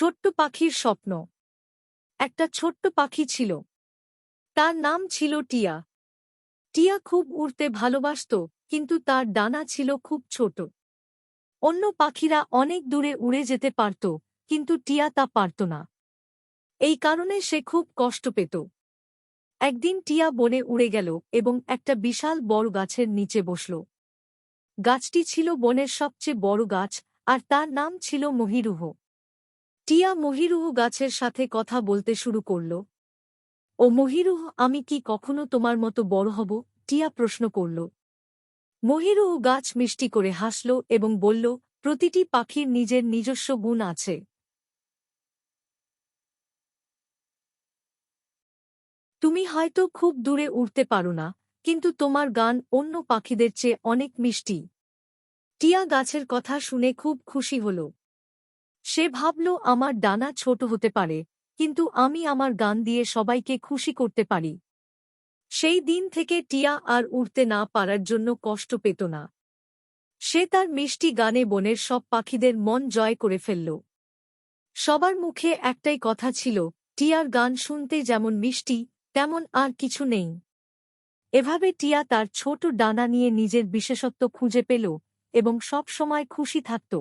ছোট্ট পাখির স্বপ্ন। একটা ছোট্ট পাখি ছিল। তার নাম ছিল টিয়া। টিয়া খুব উড়তে ভালোবাসত, কিন্তু তার ডানা ছিল খুব ছোট। অন্য পাখিরা অনেক দূরে উড়ে যেতে পারত, কিন্তু টিয়া তা পারত না। এই কারণে সে খুব কষ্ট পেত। একদিন টিয়া বনে উড়ে গেল এবং একটা বিশাল বড় গাছের নিচে বসল। গাছটি ছিল বনের সবচেয়ে বড় গাছ, আর তার নাম ছিল মহিরুহ। টিয়া মহিরুহ গাছের সাথে কথা বলতে শুরু করল। ও মহিরুহ, আমি কি কখনো তোমার মতো বড় হব? টিয়া প্রশ্ন করল। মহিরুহ গাছ মিষ্টি করে হাসল এবং বলল, প্রতিটি পাখির নিজের নিজস্ব গুণ আছে। তুমি হয়তো খুব দূরে উড়তে পারো না, কিন্তু তোমার গান অন্য পাখিদের চেয়ে অনেক মিষ্টি টিয়া গাছের কথা শুনে খুব খুশি হল। সে ভাবল, আমার ডানা ছোট হতে পারে, কিন্তু আমি আমার গান দিয়ে সবাইকে খুশি করতে পারি। সেই দিন থেকে টিয়া আর উড়তে না পারার জন্য কষ্ট পেত না। সে তার মিষ্টি গানে বনের সব পাখিদের মন জয় করে ফেলল। সবার মুখে একটাই কথা ছিল, টিয়ার গান শুনতে যেমন মিষ্টি, তেমন আর কিছু নেই। এভাবে টিয়া তার ছোট ডানা নিয়ে নিজের বিশেষত্ব খুঁজে পেল এবং সব সময় খুশি থাকত।